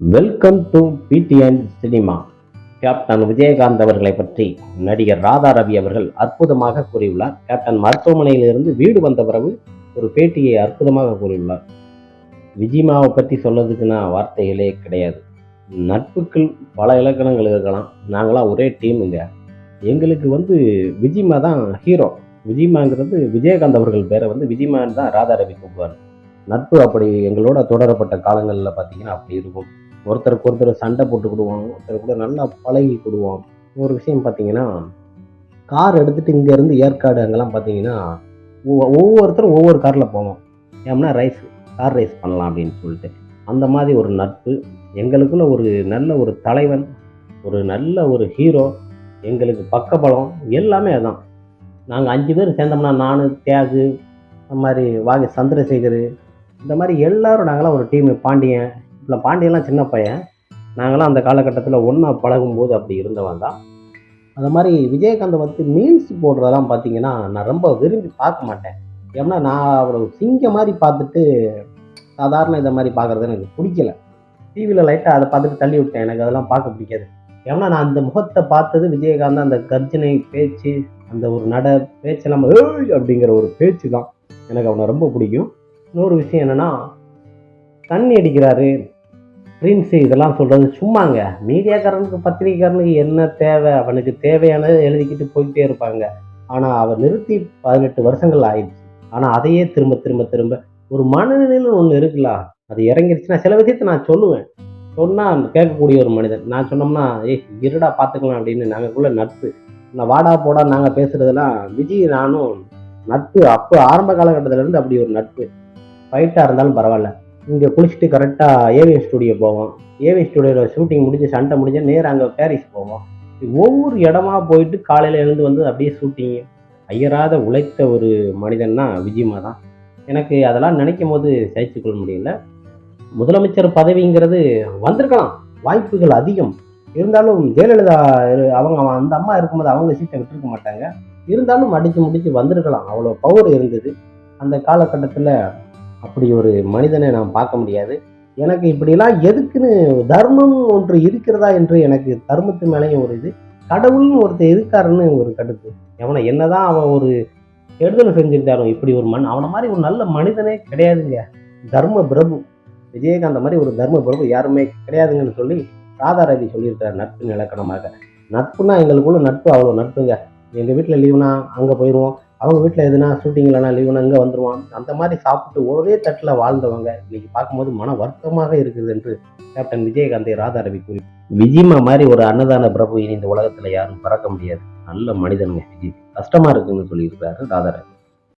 Welcome to PTN cinema captain Vijayakanth அவர்களை பற்றி நடிகர் ராதா ரவி அவர்கள் அற்புதமாக கூறியுள்ளார். கேப்டன் மருத்துவமனையிலிருந்து வீடு வந்த பிறகு ஒரு பேட்டியை அற்புதமாக கூறியுள்ளார். விஜிமாவை பற்றி சொல்றதுக்கு நான் வார்த்தைகளே கிடையாது. நட்புக்கள் பல இலக்கணங்கள் இருக்கலாம். நாங்களாம் ஒரே டீமுங்க எங்களுக்கு வந்து விஜிமா தான் ஹீரோ விஜிமாங்கிறது விஜயகாந்த் அவர்கள் பேரை வந்து விஜிமான்னு தான் ராதா ரவி கூப்பிடுவார். நட்பு அப்படி எங்களோட தொடரப்பட்ட காலங்களில் பார்த்தீங்கன்னா அப்படி இருக்கும். ஒருத்தருக்கு ஒருத்தர் சண்டை போட்டுக்கிடுவோம் ஒருத்தர் கூட நல்லா பழகிக்கிடுவோம். ஒரு விஷயம் பார்த்தீங்கன்னா கார் எடுத்துகிட்டு இங்கேருந்து ஏற்காடு அங்கெல்லாம் பார்த்தீங்கன்னா ஒவ்வொ- ஒவ்வொருத்தரும் ஒவ்வொரு காரில் போவோம் ஏம்னா ரைஸ் கார் ரைஸ் பண்ணலாம் அப்படின்னு சொல்லிட்டு. அந்த மாதிரி ஒரு நட்பு எங்களுக்குள்ள ஒரு நல்ல ஒரு தலைவன் ஒரு நல்ல ஒரு ஹீரோ எங்களுக்கு பக்கபலம் எல்லாமே அதான். நாங்கள் அஞ்சு பேர் சேர்ந்தோம்னா நான் தியாகு அந்த மாதிரி வாகி சந்திரசேகர் இந்த மாதிரி எல்லோரும் நாங்களாம் ஒரு டீம் பாண்டியன் இப்போ பாண்டியெல்லாம் சின்ன பையன். நாங்களாம் அந்த காலகட்டத்தில் ஒன்றா பழகும்போது அப்படி இருந்தவன் தான். அது மாதிரி விஜயகாந்த் வந்து மீல்ஸ் போடுறதெல்லாம் பார்த்தீங்கன்னா நான் ரொம்ப விரும்பி பார்க்க மாட்டேன். ஏன்னா நான் அவரை சிங்க மாதிரி பார்த்துட்டு சாதாரண இதை மாதிரி பார்க்குறது எனக்கு பிடிக்கல. டிவியில் லைட்டாக அதை பார்த்துட்டு தள்ளி விட்டேன். எனக்கு அதெல்லாம் பார்க்க பிடிக்காது. ஏன்னா நான் அந்த முகத்தை பார்த்தது விஜயகாந்த் அந்த கர்ஜனை பேச்சு அந்த ஒரு நட பேச்செல்லாம் அப்படிங்கிற ஒரு பேச்சு தான். எனக்கு அவனை ரொம்ப பிடிக்கும். இன்னொரு விஷயம் என்னன்னா தண்ணி அடிக்கிறாரு. பிரின்ஸு இதெல்லாம் சொல்கிறது சும்மாங்க. மீடியாக்காரனுக்கு பத்திரிக்கைக்காரனுக்கு என்ன தேவை அவனுக்கு தேவையானதை எழுதிக்கிட்டு போய்கிட்டே இருப்பாங்க. ஆனால் அவர் நிறுத்தி பதினெட்டு வருஷங்கள் ஆயிடுச்சு. ஆனால் அதையே திரும்ப திரும்ப திரும்ப ஒரு மனநிலையில் ஒன்று இருக்கலாம் அது இறங்கிருச்சுன்னா சில விஷயத்தை நான் சொல்லுவேன். சொன்னால் கேட்கக்கூடிய ஒரு மனிதன் நான் சொன்னோம்னா ஏய் இருடா பார்த்துக்கலாம் அப்படின்னு நாங்களுக்குள்ள நட்பு. நான் வாடா போடா நாங்கள் பேசுகிறதெல்லாம் விஜய் நானும் நட்பு. அப்போ ஆரம்ப காலகட்டத்திலேருந்து அப்படி ஒரு நட்பு. ஃபைட்டாக இருந்தாலும் பரவாயில்ல. இங்கே குளிச்சுட்டு கரெக்டாக ஏவிஎம் ஸ்டுடியோ போவோம். ஏவிஎம் ஸ்டுடியோவில் ஷூட்டிங் முடிஞ்சு சண்டை முடிஞ்சு நேராக அங்கே பேரிஸ் போவோம். ஒவ்வொரு இடமா போயிட்டு காலையில் எழுந்து வந்து அப்படியே ஷூட்டிங் ஐயராத உழைத்த ஒரு மனிதன்னா விஜயமா தான். எனக்கு அதெல்லாம் நினைக்கும் போது சகிச்சுக்கொள்ள முடியல. முதலமைச்சர் பதவிங்கிறது வந்திருக்கலாம். வாய்ப்புகள் அதிகம். இருந்தாலும் ஜெயலலிதா அவங்க அந்த அம்மா இருக்கும்போது அவங்க சீட்டை விட்டுருக்க மாட்டாங்க. இருந்தாலும் அடித்து முடித்து வந்திருக்கலாம். அவ்வளோ பவர் இருந்தது. அந்த காலகட்டத்தில் அப்படி ஒரு மனிதனை நான் பார்க்க முடியாது. எனக்கு இப்படிலாம் எதுக்குன்னு தர்மம் ஒன்று இருக்கிறதா என்று எனக்கு தர்மத்து மேலேயும் ஒரு இது கடவுள்னு ஒருத்தர் இருக்காருன்னு ஒரு கடுப்பு. எவனை என்னதான் அவன் ஒரு கெடுதல் செஞ்சிருந்தாலும் இப்படி ஒரு மண் அவனை மாதிரி ஒரு நல்ல மனிதனே கிடையாதுங்க. தர்ம பிரபு. விஜயகாந்த் மாதிரி ஒரு தர்ம பிரபு யாருமே கிடையாதுங்கன்னு சொல்லி ராதா சொல்லியிருக்கிறார் சொல்லியிருக்காரு இலக்கணமாக. நட்புனா எங்களுக்குள்ள நட்பு அவ்வளோ நட்புங்க. எங்கள் வீட்டில் லீவுனா அங்கே போயிடுவோம் அவங்க வீட்டில் எதுனா ஷூட்டிங் இல்லைனா லீவுனா இங்கே வந்துடுவான் அந்த மாதிரி சாப்பிட்டு ஒரே தட்டில் வாழ்ந்தவங்க இன்னைக்கு பார்க்கும்போது மன வருத்தமாக இருக்குது என்று கேப்டன் விஜயகாந்தை ராதா ரவி கூறி. விஜிமா மாதிரி ஒரு அன்னதான பிரபு இனி இந்த உலகத்தில் யாரும் பறக்க முடியாது. நல்ல மனிதனுங்க விஜய். கஷ்டமா இருக்குன்னு சொல்லியிருக்காரு ராதா ரவி